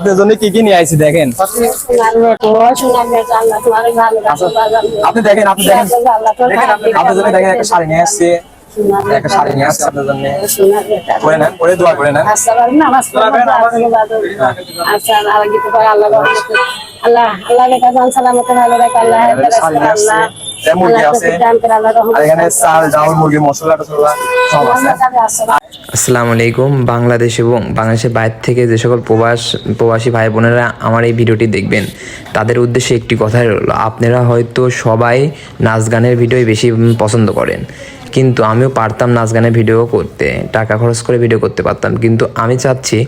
আপনার জন্য কি কি নিয়ে আইছি দেখেন। আপনি দেখেন আপনি দেখেন আপনার জন্য দেখেন একটা শাড়ি নিয়ে আসছে একটা আচ্ছা। আচ্ছা, আল্লাহ। আল্লাহ আল্লাহ মুরগি মশলা টসলা সব আছে আসসালাম। আলাইকুম, বাংলাদেশ এবং বাংলাদেশের বাইরে থেকে যে সকল প্রবাস, প্রবাসী ভাই বোনেরা আমার এই ভিডিওটি দেখবেন, তাদের উদ্দেশ্যে একটি কথা রইল, আপনারা হয়তো সবাই নাচ গানের ভিডিওই বেশি পছন্দ করেন কিন্তু আমিও পারতাম নাচ গানের ভিডিও করতে। টাকা খরচ করে ভিডিও করতে পারতাম। কিন্তু আমি চাচ্ছি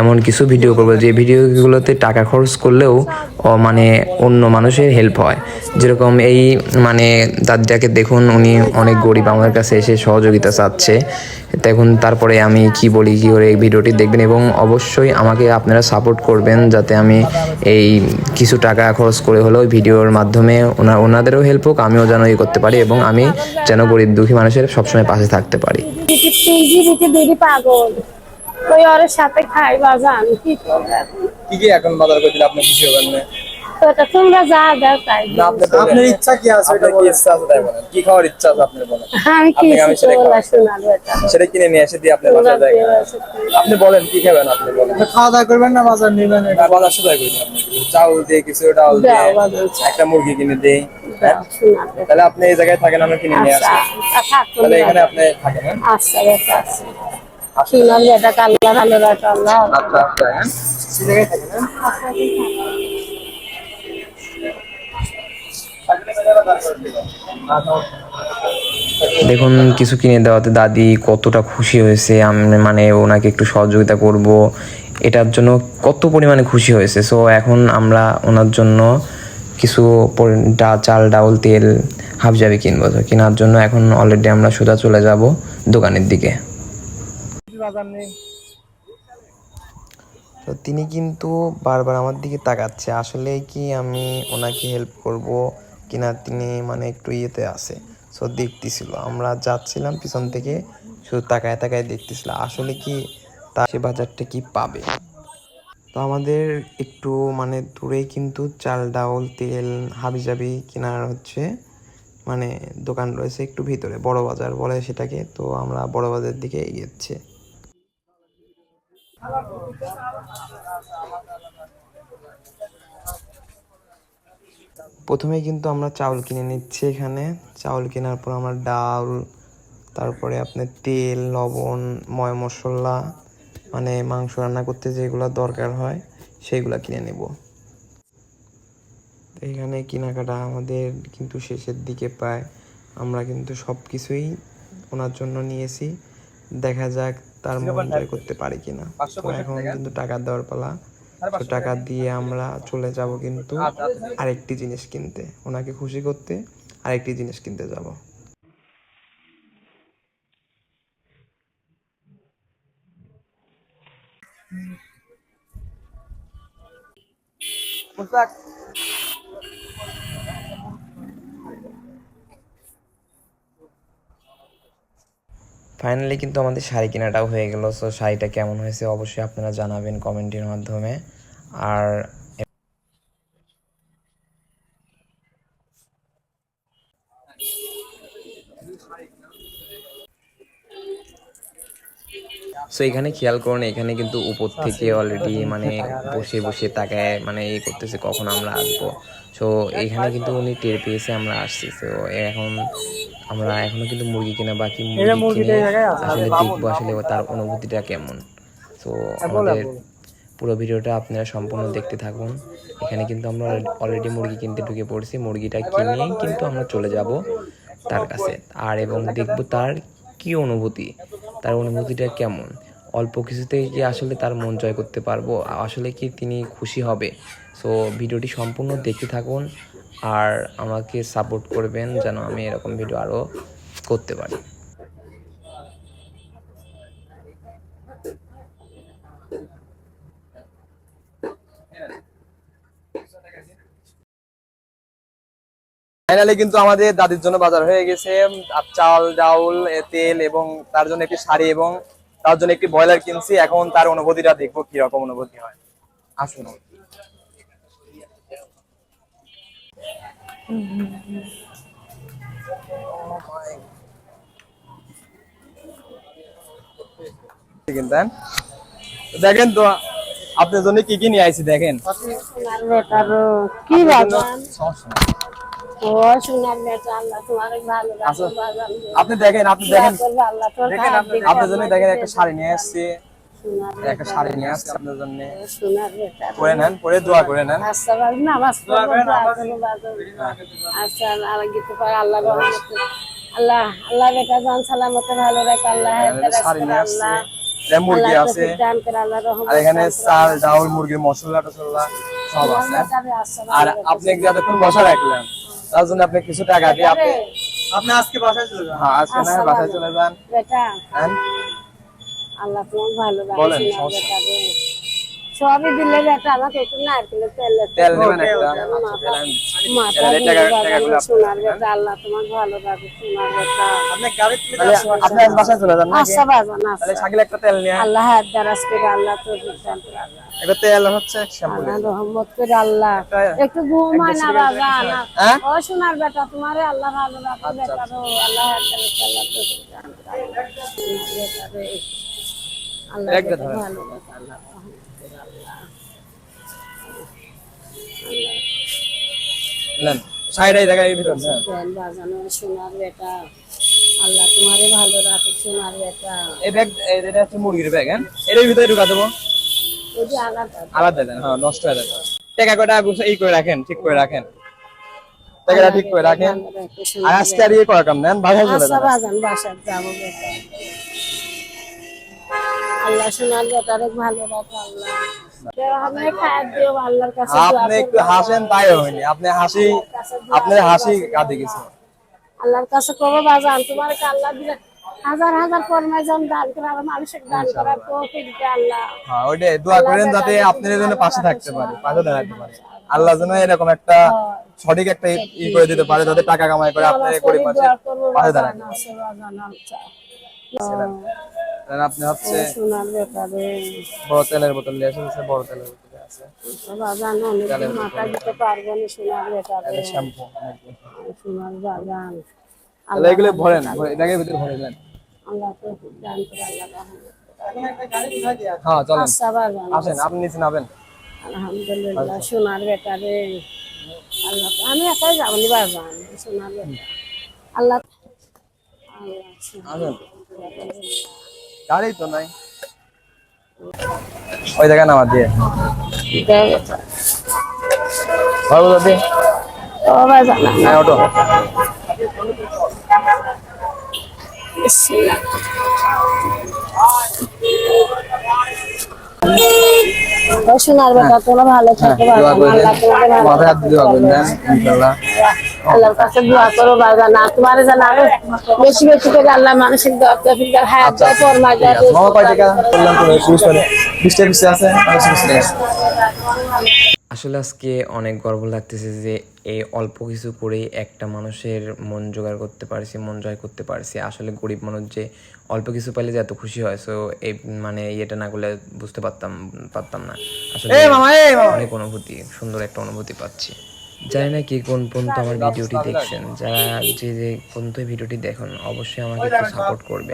এমন কিছু ভিডিও করব যে ভিডিওগুলোতে টাকা খরচ করলেও মানে অন্য মানুষের হেল্প হয়। যেরকম এই মানে দাদিটাকে দেখুন, উনি অনেক গরিব আমার কাছে এসে সহযোগিতা চাচ্ছে। দেখুন, তারপরে আমি কি বলি, কি করে এই ভিডিওটি দেখবেন এবং অবশ্যই আমাকে আপনারা সাপোর্ট করবেন যাতে আমি এই কিছু টাকা খরচ করে হলেও ভিডিওর মাধ্যমে ওনা, ওনাদেরও হেল্প হোক, আমিও যেন এই করতে পারি এবং আমি যেন গরিব দুঃখী মানুষের সবসময় পাশে থাকতে পারি। দিদি তিনজি দিদি দিদি পাগল? ওই ওর সাথে খাই বাজান কি কি কি এখন বাজার করে দিলে আপনি খুশি হবেন না? তো তোমরা যা দাও তাই দিও। না আপনি আপনার ইচ্ছা কি আছে আপনার কি ইচ্ছা আছে তাই বলেন। কি খাওয়ার ইচ্ছা আছে আপনার বলেন। আমি কি সেটা বলব খাব। সোনার বেটা সেটা কিনে নিয়ে এসে দিয়ে আপনার বাসায় যায়। আপনি বলেন কি খাবেন আপনি বলেন। খাওয়া দাওয়া করবেন না বাজার নেবেন? বাজার। চাউল দিয়ে কিছু ডাল দিয়ে একটা মুরগি কিনে দেই। বেটা তাহলে আপনি এই জায়গায় থাকেন আমরা কিনে নিয়ে আচ্ছা আসি। আচ্ছা, তুমি তাহলে এখানে আপনি থাকেন হ্যাঁ? আচ্ছা আচ্ছা সোনার বেটা আল্লাহ ভালো রাখো আল্লাহ আচ্ছা আচ্ছা হ্যাঁ। এই জায়গায় থাকেন হ্যাঁ? দেখুন কিছু কিনে দেওয়াতে দাদি কতটা খুশি হয়েছে আমি মানে ওনাকে একটু সহযোগিতা করব। এটার জন্য কত পরিমাণে খুশি হয়েছে। সো এখন আমরা ওনার জন্য কিছু ডা, চাল, ডাউল, তেল, হাফ হাফজাবি কিনবো তো। কেনার জন্য এখন অলরেডি আমরা সোজা চলে যাব দোকানের দিকে। তো তিনি কিন্তু বারবার আমার দিকে তাকাচ্ছে। আসলে কি আমি ওনাকে হেল্প করব কিনা তিনি মানে একটু ইয়েতে আছে সো দেখতেছিল। আমরা যাচ্ছিলাম পিছন থেকে, শুধু তাকায় তাকায় দেখতেছিল। আসলে কি তা সে বাজারটা কি পাবে? তো আমাদের একটু মানে দূরেই কিন্তু চাল ডাউল তেল, হাবিজাবি কেনার হচ্ছে মানে দোকান রয়েছে একটু ভিতরে, বড় বাজার বলে সেটাকে, তো আমরা বড় বাজার দিকে এগিয়েছি প্রথমে কিন্তু আমরা চাউল কিনে নিচ্ছি এখানে। চাউল কেনার পর আমরা ডাল, তারপরে আপনার তেল, লবণ, ময় মশলা মানে মাংস রান্না করতে যেগুলো দরকার হয় সেইগুলো কিনে নেব। এখানে কেনাকাটা আমাদের কিন্তু শেষের দিকে পায় আমরা কিন্তু সব কিছুই ওনার জন্য নিয়েছি। দেখা যাক তার মন জয় করতে পারি কিনা। তো এখন কিন্তু টাকা দেওয়ার পালা। তো টাকা দিয়ে আমরা চলে যাব কিন্তু আরেকটি জিনিস কিনতে। ওনাকে খুশি করতে আরেকটি জিনিস কিনতে যাব। ফাইনালি কিন্তু আমাদের শাড়ি কেনাটাও হয়ে গেল সো শাড়িটা কেমন হয়েছে অবশ্যই আপনারা জানাবেন কমেন্টের মাধ্যমে। আর সো এখানে খেয়াল করুন এখানে কিন্তু উপর থেকে অলরেডি মানে বসে বসে তাকায় মানে এই করতেছে কখন আমরা আসব। সো এখানে কিন্তু উনি টের পেয়েছে আমরা আসছি। তো এখন আমরা এখনও কিন্তু মুরগি কেনা বাকি মুরগি কিনে আসলে দেখব আসলে তার অনুভূতিটা কেমন। তো আমাদের পুরো ভিডিওটা আপনারা সম্পূর্ণ দেখতে থাকুন। এখানে কিন্তু আমরা অলরেডি মুরগি কিনতে ঢুকে পড়ছি মুরগিটা কিনে কিন্তু আমরা চলে যাব তার কাছে। আর এবং দেখব তার কি অনুভূতি তার অনুভূতিটা কেমন। অল্প কিছুতেই কি আসলে তার মন জয় করতে পারব। আসলে কি তিনি খুশি হবে? সো ভিডিওটি সম্পূর্ণ দেখে থাকুন আর আমাকে সাপোর্ট করবেন যেন আমি এরকম ভিডিও আরও করতে পারি। ফাইনালি কিন্তু আমাদের দাদির জন্য বাজার হয়ে গেছে। চাল, ডাউল তেল এবং তার জন্য একটি শাড়ি এবং তার জন্য একটি ব্রয়লার কিনছি এখন তার অনুভূতিটা দেখব কি রকম অনুভূতি হয়। আসুন। কিনতেন দেখেন তো আপনার জন্য কি কি নিয়ে আইছি দেখেন। কি। ও সোনার বেটা আল্লাহ তোমার ভালো আচ্ছা। আপনি দেখেন আপনি দেখেন আল্লাহ তোর দেখেন আপনি আপনার জন্য দেখেন একটা শাড়ি নিয়ে আসছি। একটা শাড়ি নিয়ে আসছি আপনার জন্য। পরে নেন পরে দোয়া করে নেন। আচ্ছা নামাজ পড়ব দোয়া করব বাজান আচ্ছা আর গীত আল্লাহ রহমতে আল্লাহ আল্লাহ বেটা জান সালামতে ভালো রাখ আল্লাহ শাড়ি নিয়ে আসছি। মুরগি আছে। তৌফিক দান করে আল্লাহ রহমত আর এখানে চাল ডাউল মুরগির মশলা টসলা সব আছে। আর আপনি বসা রাখলেন? তার জন্য আপনি কিছু টাকা দিয়ে আপনি আপনি আজকে বাসায় চলে যান। হ্যাঁ আজকে না বাসায় চলে যান। বেটা। হ্যাঁ? আল্লাহ তোমার ভালো বলেন, রাখে সমস্যা বেটা রে সবই দিলে বেটা আমাকে একটু নারকেলের তেল তেল নেবেন একটা। আচ্ছা। মাথা সোনার আল্লাহ তোমার ভালো রাখে সোনার বেটা আপনি গাড়ি তুলে তাহলে আপনি আজ বাসায় চলে যান আচ্ছা বাজান আচ্ছা। তাহলে একটা তেল নিয়ে আল্লাহ হাত দারাজ করে আল্লাহ তো দান করে তেল হচ্ছে শ্যাম্পু রহমত করে আল্লাহ। একটু ঘুমায় না বাজান হ্যাঁ? ও সোনার বেটা তোমারে আল্লাহ ভালো রাখে বেটা আল্লাহ হাত দারাজ আল্লাহ তো দান আল্লাহ। সোনার বেটা একটা। ভালো করে আল্লাহ। নেন সাইডাই জায়গায় ভিতর হ্যাঁ। দেন সোনার বেটা আল্লাহ তোমারে ভালো রাখে সোনার বেটা। এই ব্যাগ এটা হচ্ছে মুরগির ব্যাগ হ্যাঁ? এর ভিতরে ঢুকা দেবো। ওই যে আলাদা। দেন হ্যাঁ নষ্ট হয়ে যাবে। টাকা কটা গুছ- করে রাখেন ঠিক করে রাখেন। টাকাটা ঠিক করে রাখেন। আর আজকে আর ইয়ে করা কাম নেন বাসায় চলে আচ্ছা বাজান বাসার যাব বেটা। আল্লাহ সোনার বেটারে ভালো রাখে আল্লাহ। আপনি একটু হাসেন তাই হয়নি। আপনি হাসি আপনার হাসি কাঁদে গেছে। আল্লাহর কাছে কবো বাজান। তোমার আল্লাহ দিলে হাজার হাজার কর্মে দান করে আর মানুষের দান করার তো ফিরতে আল্লাহ। হ্যাঁ ওইটাই। দোয়া করেন যাতে আপনার জন্য পাশে থাকতে পারে পাশে দাঁড়াতে পারে। আল্লাহ যেন এরকম একটা সঠিক একটা ই- করে দিতে পারে যাতে টাকা কামাই করে আপনার গরিব মানুষের পাশে দাঁড়াতে আপনি হচ্ছে বড় তেলের বোতল নিয়ে এসেছে বড় তেলের বোতল আছে। মাথা দিতে পারব না সোনার বেটারে শ্যাম্পু সোনার বাগান। তাহলে এগুলো ভরেন এটাকে ভিতরে ভরে নেন হ্যাঁ চলেন। আচ্ছা আসেন আপনি নিচে নাবেন আলহামদুলিল্লাহ সোনার বেটারে আল্লাহ আমি একাই যাব নি বাগান সোনার বেটা আল্লাহ আল্লাহ আসেন। গাড়ি তো নাই। ওই জায়গায় নামা দিয়ে। হয় বুঝা দিয়ে। ও বাজান হ্যাঁ অটো বিসমিল্লাহ। ও সোনার বেটা তোরা ভালো থাকো দোয়া বাগান করে আল্লাহ তোমাকে দেন ভালো মাথায় হাত দিয়ে দেন ইনশাআল্লাহ আল্লাহর কাছে দোয়া করো বাজান আর তোমার যেন বেশি বেশি করে আল্লাহ মানুষের দোয়া তৌফিক হায়াত দাও ফরমা দাও মামা কয় টাকা বললাম তো পুলিশ করে বিশ টাকা পিছিয়ে আছে আর বিশ টাকা আসলে আজকে অনেক গর্ব লাগতেছে যে এই অল্প কিছু করেই একটা মানুষের মন জোগাড় করতে পারছি মন জয় করতে পারছি। আসলে গরিব মানুষ যে অল্প কিছু পাইলে যে এত খুশি হয় সো এই মানে ইয়েটা না করলে বুঝতে পারতাম পারতাম না। আসলে এই মামা এই মামা। অনেক অনুভূতি সুন্দর একটা অনুভূতি পাচ্ছি। জানি না কি কোন পর্যন্ত আমার ভিডিওটি দেখছেন। যারা যে যে পর্যন্ত ভিডিওটি দেখুন অবশ্যই আমাকে একটু সাপোর্ট করবেন।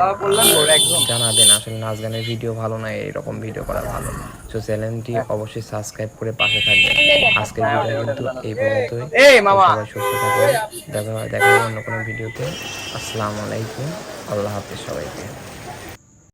জানাবেন আসলে নাচ গানের ভিডিও ভালো না এরকম ভিডিও করা ভালো তো চ্যানেলটি অবশ্যই সাবস্ক্রাইব করে পাশে থাকবেন। আজকের ভিডিও কিন্তু এই পর্যন্তই। এই মামা। সবাই সুস্থ থাকবেন দেখা দেখা অন্য কোনো ভিডিওতে। আসসালামু আলাইকুম। আল্লাহ হাফিজ সবাইকে।